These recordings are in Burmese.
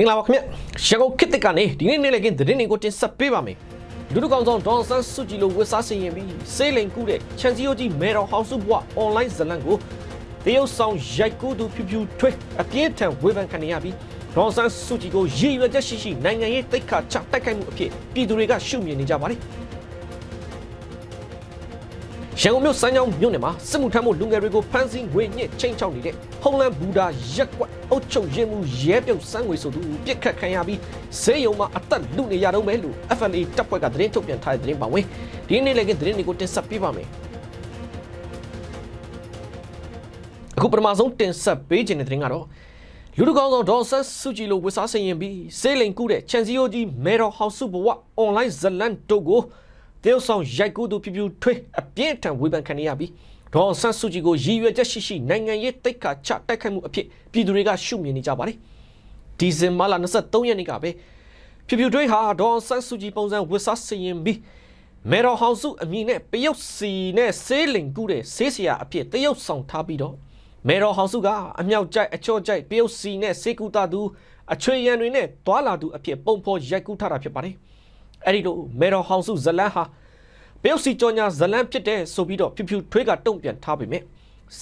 င်္ဂလာပါခင်ဗျရန်ကုန်ခေတ်သစ်ကနေဒီနေ့နေ့လည်ကင်းသတင်းတွေကိုတင်ဆက်ပေးပါမယ်လူလူကောင်ဆောင်ဒေါန်ဆန်းစုကြည်လိုဝစ်စားစင်ရင်ပြီးစေးလိန်ကူးတဲ့ချန်စီယိုကြီးမဲတော်ဟောင်စုဘွားအွန်လိုင်းဇလန်ကိုတရုတ်ဆောင်ရိုက်ကူးသူဖြူဖြူထွေးအပြင်းထန်ဝေဖန်ခံနေရပြီးဒေါန်ဆန်းစုကြည်ကိုရည်ရွယ်ချက်ရှိရှိနိုင်ငံရေးတိတ်ခါချတိုက်ခိုက်မှုအဖြစ်ပြည်သူတွေကရှုမြင်နေကြပါတယ်ရန်ကုန်မြို့စမ်းချောင်းမြို့နယ်မှာစစ်မှုထမ်းမှုလူငယ်တွေကိုဖမ်းဆီးငွေညှစ်ချိန်ချောက်နေတဲ့ဟုံလန်ဘူဒါရက်ကွက် အုတ်ချုပ်ရင်မှုရဲပြုတ်စမ်းငွေဆိုသူပြစ်ခတ်ခံရပြီးဈေးရုံမှာအသက်လူနေရတော့မယ်လို့ FLA တပ်ဖွဲ့ကသတင်းထုတ်ပြန်ထားတဲ့သတင်းပါဝင်ဒီနေ့လည်းကသတင်းတွေကိုတင်ဆက်ပေးပါမယ်အခုပထမဆုံးတင်ဆက်ပေးခြင်းတဲ့သတင်းကတော့လူတကောင်းဆောင်ဒေါ်ဆတ်စုကြည်လိုဝစ်စားဆင်ရင်ပြီးစေးလိန်ကူးတဲ့ချန်စီယိုကြီးမဲတော်ဟောက်စုဘဝအွန်လိုင်းဇလန်တို့ကိုတရုတ်ဆောင်ရိုက်ကူးသူဖြူဖြူထွေးအပြင်းထန်ဝေဖန်ခံနေရပြီး ဒေါ်ဆတ်စုကြည်ကိုရည်ရွယ်ချက်ရှိရှိနိုင်ငံရေးတိတ်ခါချတိုက်ခိုက်မှုအဖြစ်ပြည်သူတွေကရှုမြင်နေကြပါတယ်ဒီဇင်ဘာလ23ရက်နေ့ကပဲဖြူဖြူထွေးဟာဒေါ်ဆတ်စုကြည်ပုံစံဝစ်စားဆင်ရင်ပြီးမဲတော်ဟောင်စုအမည်နဲ့ပယုတ်စီနဲ့ဆေးလိန်ကူးတဲ့ဆေးဆရာအဖြစ်တရုတ်ဆောင်ထားပြီးတော့မေတော်ဟောင်စုကအမြောက်ကြိုက်အချော့ကြိုက်ပယုတ်စီနဲ့စေကူတာသူအချွေရန်တွေနဲ့တွာလာသူအဖြစ်ပုံဖော်ရိုက်ကူးထားတာဖြစ်ပါတယ်။အဲ့ဒီလိုမေတော်ဟောင်စုဇလန်းဟာ ပယုတ်စီကြောညာဇလန်းဖြစ်တဲ့ဆိုပြီးတော့ဖြူဖြူထွေးကတုံ့ပြန်ထားပေမဲ့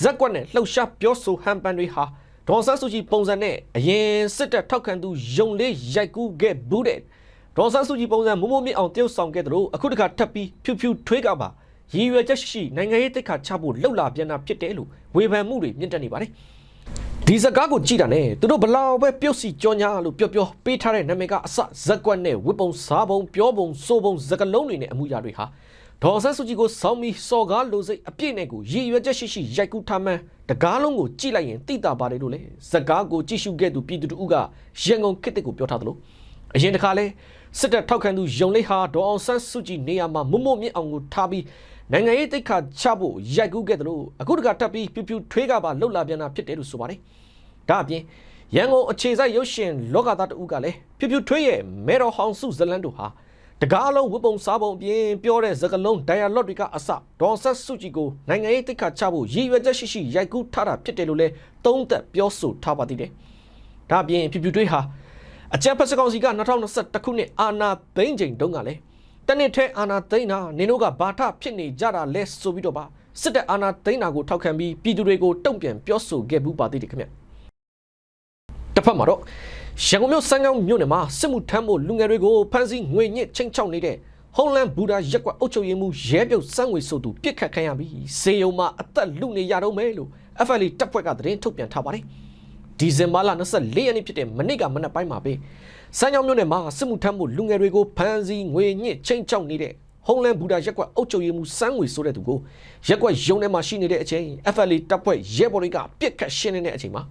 ဇက်ကွက်နဲ့လှုပ်ရှားပြောဆိုဟန်ပန်တွေဟာဒေါ်ဆန်းစုကြည်ပုံစံနဲ့အရင်စစ်တပ်ထောက်ခံသူယုံလေးရိုက်ကူးခဲ့ဘူးတဲ့ဒေါ်ဆန်းစုကြည်ပုံစံမမိုးမြင့်အောင်တရုတ်ဆောင်ခဲ့တယ်လို့အခုတခါထပ်ပြီးဖြူဖြူထွေးကပါရည်ရွယ်ချက်ရှိရှိနိုင်ငံရေးတိတ်ခါချဖို့လှုပ်လာပြန်တာဖြစ်တယ်လို့ဝေဖန်မှုတွေမြင့်တက်နေပါတယ်ဒီစကားကိုကြည့်တာနဲ့သူတို့ဘလောက်ပဲပြုတ်စီကြောညာလို့ပြောပြောပေးထားတဲ့နာမည်ကအစဇက်ကွက်နဲ့ဝစ်ပုံစားပုံပြောပုံစိုးပုံစကလုံးတွေနဲ့အမှုရာတွေဟာ ဒေါ်ဆန်းစုကြည်ကိုစောင်းပြီးစော်ကားလိုစိတ်အပြည့်နဲ့ကိုရည်ရွယ်ချက်ရှိရှိရိုက်ကူးထားမှန်းတကားလုံးကိုကြည့်လိုက်ရင်သိတာပါတယ်လို့လေဇကားကိုကြည့်ရှုခဲ့သူပြည်သူတို့ကရန်ကုန်ခေတ်တစ်ကိုပြောထားသလိုအရင်တစ်ခါလဲစစ်တပ်ထောက်ခံသူယုံလေးဟာဒေါ်အောင်ဆန်းစုကြည်နေရာမှာမုံမုံမြင့်အောင်ကိုထားပြီးနိုင်ငံရေးတိတ်ခါချဖို့ရိုက်ကူးခဲ့တယ်လို့အခုတခါတက်ပြီးပြူပြူထွေးကပါလှုပ်လာပြန်တာဖြစ်တယ်လို့ဆိုပါတယ်။ဒါအပြင်ရန်ကုန်အခြေစိုက်ရုပ်ရှင်လောကသားတဦးကလည်းပြူပြူထွေးရဲ့မဲတော်ဟောင်စုဇလန်တို့ဟာ တကားလုံးဝပုံစားပုံအပြင်ပြောတဲ့စကားလုံး dialogue တွေကအစဒေါ်ဆက်စုကြည်ကိုနိုင်ငံရေးတိတ်ခါချဖို့ရည်ရွယ်ချက်ရှိရှိရိုက်ကူးထားတာဖြစ်တယ်လို့လည်းသုံးသပ်ပြောဆိုထားပါသေးတယ်။ဒါအပြင်ပြူပြူထွေးဟာအကြံဖက်စကောင်စီက2021ခုနှစ်အာနာသိန်းချိန်တုန်းကလည်းတနစ်ထဲအာနာသိန်းတာနင်တို့ကဘာထဖြစ်နေကြတာလဲဆိုပြီးတော့ပါစစ်တပ်အာနာသိန်းတာကိုထောက်ခံပြီးပြည်သူတွေကိုတုံ့ပြန်ပြောဆိုခဲ့ဘူးပါသေးတယ်ခင်ဗျတစ်ဖက်မှာတော့ ရန်ကုန်မြို့စမ်းချောင်းမြို့နယ်မှာစစ်မှုထမ်းဖို့လူငယ်တွေကိုဖမ်းဆီးငွေညစ်ချင်းချောက်နေတဲ့ဟုံလန်ဘူဒါရက်ကွက်အုပ်ချုပ်ရေးမှူးရဲပြုတ်စမ်းငွေဆိုသူပြစ်ခတ်ခံရပြီးစေယုံမှာအသက်လူနေရတော့မယ်လို့ FLA တပ်ဖွဲ့ကသတင်းထုတ်ပြန်ထားပါတယ်ဒီဇင်ဘာလ24ရက်နေ့ဖြစ်တဲ့မနေ့ကမနက်ပိုင်းမှာပဲစမ်းချောင်းမြို့နယ်မှာစစ်မှုထမ်းမှုလူငယ်တွေကိုဖမ်းဆီးငွေညှစ်ချင်းချောက်နေတဲ့ဟုံလန်ဘူဒါရက်ကွက်အုပ်ချုပ်ရေးမှူးစမ်းငွေဆိုတဲ့သူကိုရက်ကွက်ရုံထဲမှာရှိနေတဲ့အချိန် FLA တပ်ဖွဲ့ရဲဘော်တွေကပြစ်ခတ်ရှင်းနေတဲ့အချိန်မှာ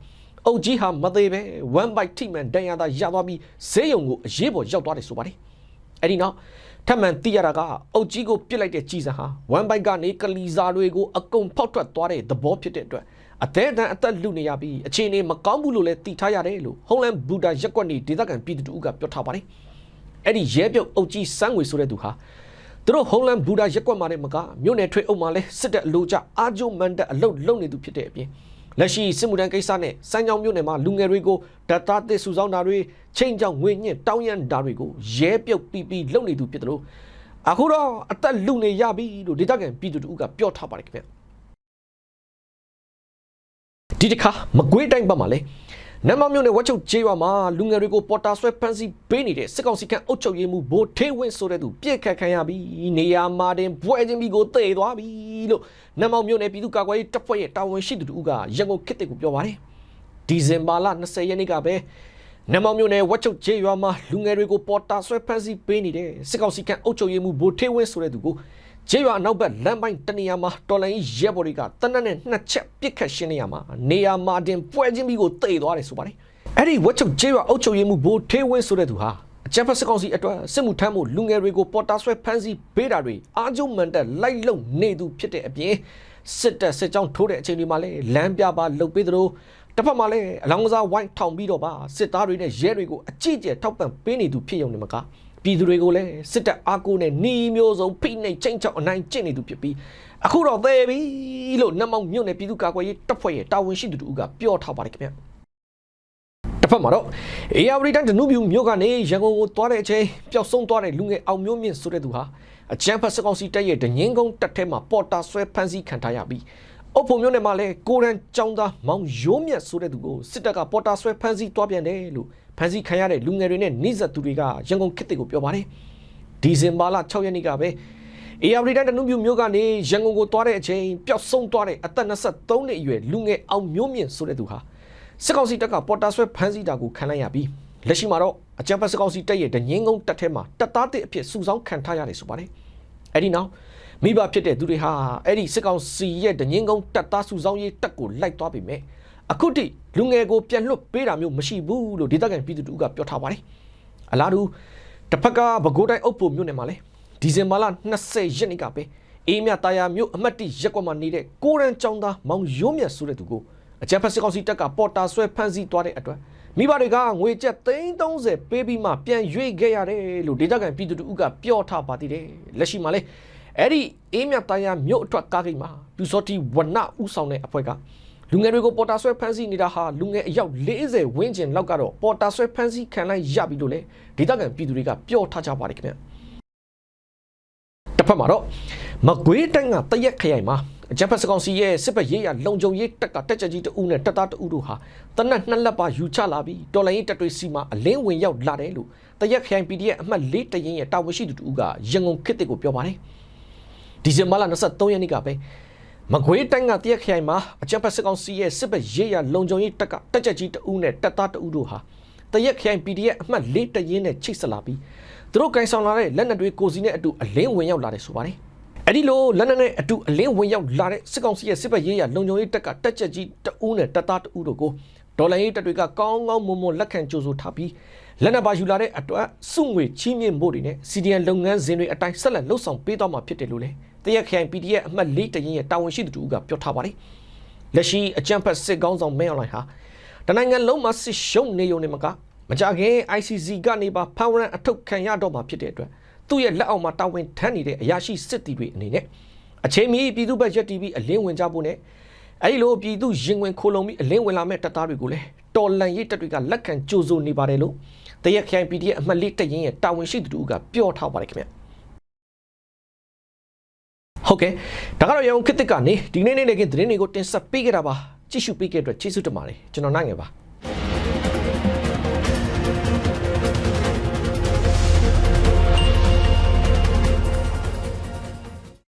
အုပ်ကြီးဟာမသေးပဲ1 byte ထိမှန်တန်ရတာရသွားပြီးဈေးရုံကိုအရေးပေါ်ရောက်သွားတယ်ဆိုပါတယ်အဲ့ဒီနောက်ထပ်မံသိရတာကအုတ်ကြီးကိုပြစ်လိုက်တဲ့ကြီးစံဟာ1 byte ကနေကလီစာတွေကိုအကုန်ဖောက်ထွက်သွားတဲ့သဘောဖြစ်တဲ့အတွက်အသေးအတန်အသက်လူနေရပြီးအခြေအနေမကောင်းဘူးလို့လည်းသိထားရတယ်လို့ဟုံလန်ဘူဒါရက်ကွက်နေဒေသခံပြည်သူတို့ကပြောထားပါတယ်အဲ့ဒီရဲပြုတ်အုတ်ကြီးစမ်းငွေဆိုတဲ့သူဟာသူတို့ဟုံလန်ဘူဒါရက်ကွက်မှာလည်းမကမြို့နယ်ထွေအုပ်မှာလည်းစစ်တပ်အလို့ကြအာဂျုံမန်တပ်အလုတ်လုံနေသူဖြစ်တဲ့အပြင် လက်ရှိစစ်မှုထမ်းကိစ္စနဲ့စမ်းကြောင်းမြို့နယ်မှာလူငယ်တွေကိုဒတ်သားသစ်စုဆောင်းတာတွေချိန်ကြောင်ငွေညှစ်တောင်းရန်တာတွေကိုရဲပြုတ်ပြီးပြီးလုံနေသူဖြစ်တယ်လို့အခုတော့အသက်လူနေရပြီလို့ဒေသခံပြည်သူတို့ကပြောထားပါတယ်ခင်ဗျဒီတစ်ခါမကွေးတိုင်းဘက်မှာလဲ နမမြို့နယ်ဝက်ချုပ်ကျေးရွာမှာလူငယ်တွေကိုပေါ်တာဆွဲဖမ်းဆီးပေးနေတဲ့စစ်ကောင်စီကအုပ်ချုပ်ရေးမှူးဘိုထေးဝင်းဆိုတဲ့သူပြစ်ခတ်ခံရပြီးနေရာမှာတင်ဘွဲချင်းပြီးကိုတည်သွားပြီလို့နမမြို့နယ်ပြည်သူ့ကာကွယ်ရေးတပ်ဖွဲ့ရဲ့တာဝန်ရှိသူတို့ကရန်ကုန်ခေတ်တွေကိုပြောပါတယ်ဒီဇင်ဘာလ20ရက်နေ့ကပဲနမောင်မြို့နယ်ဝက်ချုပ်ကျေးရွာမှာလူငယ်တွေကိုပေါ်တာဆွဲဖမ်းဆီးပေးနေတဲ့စစ်ကောင်စီကအုပ်ချုပ်ရေးမှူးဘိုထေးဝင်းဆိုတဲ့သူကို ကျေးရွာအနောက်ဘက်လမ်းပိုင်းတနေရာမှာတော်လိုင်းရဲဘော်တွေကတနက်နဲ့နှစ်ချက်ပစ်ခတ်ရှင်းနေရမှာနေရာမှာတင်ပွဲချင်းပြီးကိုတိတ်သွားတယ်ဆိုပါတယ်အဲ့ဒီဝက်ချုပ်ကျေးရွာအုပ်ချုပ်ရေးမှူးဘိုထေးဝင်းဆိုတဲ့သူဟာအကြံဖက်စကောင်စီအတွက်စစ်မှုထမ်းမှုလူငယ်တွေကိုပေါ်တာဆွဲဖမ်းဆီးပေးတာတွေအာကျုံမန်တက်လိုက်လုံနေသူဖြစ်တဲ့အပြင်စစ်တပ်စစ်ကြောင်းထိုးတဲ့အချိန်ဒီမှာလဲလမ်းပြပါလှုပ်ပေးသလိုတစ်ဖက်မှာလည်းအလောင်းကစားဝိုင်းထောင်ပြီးတော့ပါစစ်သားတွေနဲ့ရဲတွေကိုအကြည့်ကျထောက်ပံ့ပေးနေသူဖြစ်ရုံနဲ့မက ပြည်သူတွေကိုလည်းစစ်တပ်အားကိုးနဲ့နှီးမျိုးစုံဖိနှိပ်ချိန်ချောက်အနိုင်ကျင့်နေသူဖြစ်ပြီးအခုတော့သေပြီလို့နတ်မောင်မြို့နယ်ပြည်သူ့ကာကွယ်ရေးတပ်ဖွဲ့ရဲ့တာဝန်ရှိသူတို့ကပြောထားပါတယ်ခင်ဗျတစ်တစ်ဖက်မှာတော့အေယာဝတီတိုင်းဒနုပြူမြို့ကနေရန်ကုန်ကိုသွားတဲ့အချိန်ပျောက်ဆုံးသွားတဲ့လူငယ်အောင်မျိုးမြင့်ဆိုတဲ့သူဟာအချမ်းဖတ်စကောက်စီတက်ရဲ့ဒငင်းကုန်းတက်ထဲမှာပေါ်တာဆွဲဖမ်းဆီးခံထားရပြီး အုပ်ဖို့မျိုးနဲ့မှလည်းကိုရန်ចောင်းသားမောင်ရိုးမြတ်ဆိုတဲ့သူကိုစစ်တပ်ကပေါ်တာဆွဲဖမ်းဆီးသွားပြန်တယ်လို့ဖမ်းဆီးခံရတဲ့လူငယ်တွေနဲ့နှိစက်သူတွေကရန်ကုန်ခေတ်တွေကိုပြောပါတယ်ဒီဇင်ဘာလ6ရက်နေ့ကပဲအေယာဝတီတိုင်းဒနုပြူမြို့ကနေရန်ကုန်ကိုသွားတဲ့အချိန်ပျောက်ဆုံးသွားတဲ့အသက်23နှစ်အရွယ်လူငယ်အောင်မျိုးမြင့်ဆိုတဲ့သူဟာစစ်ကောင်စီတပ်ကပေါ်တာဆွဲဖမ်းဆီးတာကိုခံလိုက်ရပြီးလက်ရှိမှာတော့အကြံဖက်စစ်ကောင်စီတပ်ရဲ့ဒငင်းကုန်းတပ်ထဲမှာတပ်သားတစ်အဖြစ်စုဆောင်းခံထားရတယ်ဆိုပါတယ်။အဲဒီနောက် မိဘဖြစ်တဲ့သူတွေဟာအဲ့ဒီစစ်ကောင်စီရဲ့ဒငင်းကုန်းတပ်သားစုဆောင်းရေးတပ်ကိုလိုက်သွားပြီမဲ့အခုထိလူငယ်ကိုပြန်လွတ်ပေးတာမျိုးမရှိဘူးလို့ဒေသခံပြည်သူတို့ကပြောထားပါတယ်။အလားတူတစ်ဖက်ကပဲခူးတိုင်းအုပ်ဖို့မြို့နယ်မှာလဲဒီဇင်ဘာလ20ရက်နေ့ကပဲအေးမြတာယာမြို့အမတ်တိရက်ကွက်မှာနေတဲ့ကိုရန်ចောင်းသားမောင်ရိုးမြတ်ဆိုတဲ့သူကိုအကြံဖက်စစ်ကောင်စီတပ်ကပေါ်တာဆွဲဖမ်းဆီးသွားတဲ့အတွက်မိဘတွေကငွေကျပ်330ပေးပြီးမှပြန်ရွေးခဲ့ရတယ်လို့ဒေသခံပြည်သူတို့ကပြောထားပါသေးတယ်လက်ရှိမှာလဲ အဲ့ဒီအေးမြတ်တရားမြို့အထွက်ကားဂိတ်မှာပြူစောတီဝနဥဆောင်တဲ့အဖွဲ့ကလူငယ်တွေကိုပေါ်တာဆွဲဖမ်းဆီးနေတာဟာလူငယ်အယောက်40ဝန်းကျင်လောက်ကတော့ပေါ်တာဆွဲဖမ်းဆီးခံလိုက်ရပြီလို့လေဒေသခံပြည်သူတွေကပြောထားကြပါတယ်ခင်ဗျတစ်ဖက်မှာတော့မကွေးတိုင်းကတရက်ခရိုင်မှာအကြံဖက်စကောင်စီရဲ့စစ်ဘက်ရေးရလုံခြုံရေးတက်ကတက်ကြကြီးတအုပ်နဲ့တက်သားတအုပ်တို့ဟာတနက်နှစ်လက်ပါယူချလာပြီးတော်လိုင်းရေးတက်တွေစီမှာအလင်းဝင်ရောက်လာတယ်လို့တရက်ခရိုင် PDF အမှတ်၄တရင်ရဲ့တာဝန်ရှိသူတအုပ်ကရန်ကုန်ခေတ်ကိုပြောပါတယ် ဒီဇင်ဘာလ23ရက်နေ့ကပဲမကွေးတိုင်းကတရက်ခရိုင်မှာအကြံဖက်စကောင်စီရဲ့စစ်ဘက်ရေးရလုံခြုံရေးတက်ကတက်ကြကြီးတအုပ်နဲ့တက်သားတအုပ်တို့ဟာတရက်ခရိုင် PDF အမှတ်၄တရင်နဲ့ချိတ်ဆက်လာပြီးသူတို့ကင်ဆောင်လာတဲ့လက်နက်တွေကိုစီနဲ့အတူအလင်းဝင်ရောက်လာတယ်ဆိုပါတယ်အဲ့ဒီလိုလက်နက်နဲ့အတူအလင်းဝင်ရောက်လာတဲ့စစ်ကောင်စီရဲ့စစ်ဘက်ရေးရလုံခြုံရေးတပ်ကတက်ချက်ကြီးတအူးနဲ့တပ်သားတအူးတို့ကို ဒေါ်လာရေးတပ်တွေကကောင်းကောင်းမွန်မွန်လက်ခံကြိုးဆိုထားပြီးလက်နက်ပါယူလာတဲ့အတွက်စုငွေချီးမြှင့်ဖို့တွေနဲ့ CDN လုပ်ငန်းစဉ်တွေအတိုင်းဆက်လက်လှုပ်ဆောင်ပေးသွားမှာဖြစ်တယ်လို့လည်းတရက်ခိုင် PDF အမှတ်၄တရင်ရဲ့တာဝန်ရှိသူတို့ကပြောထားပါတယ်လက်ရှိအကြံဖက်စစ်ကောင်းဆောင်မဲအွန်လိုင်းဟာတနိုင်ငံလုံးမှာစစ်ရှုံးနေုံနဲ့မကမကြခင် ICC ကနေပါဖန်ဝရန်အထုတ်ခံရတော့မှာဖြစ်တဲ့အတွက်သူ့ရဲ့လက်အောက်မှာတာဝန်ထမ်းနေတဲ့အရာရှိစစ်တီတွေအနေနဲ့အချိန်မီပြည်သူ့ဘက်ရက်တီပြီးအလင်းဝင်ကြဖို့နဲ့ အဲဒီလိုပြည်သူရင်ဝင်ခိုးလုံပြီးအလင်းဝင်လာမဲ့တပ်သားတွေကိုလည်းတော်လန်ရေးတပ်တွေကလက်ခံကြိုးစိုးနေပါတယ်လို့တရက်ခိုင် PDF အမှတ်လေးတရင်ရဲ့တာဝန်ရှိသူတို့ကပြောထားပါတယ်ခင်ဗျဟုတ်ကဲ့ဒါကတော့ရအောင်ခစ်တစ်ကနေဒီနေ့နေ့နေ့ကသတင်းတွေကိုတင်ဆက်ပေးခဲ့တာပါကြည့်ရှုပေးခဲ့တဲ့အတွက်ကျေးဇူးတင်ပါတယ်ကျွန်တော်နိုင်ငယ်ပါ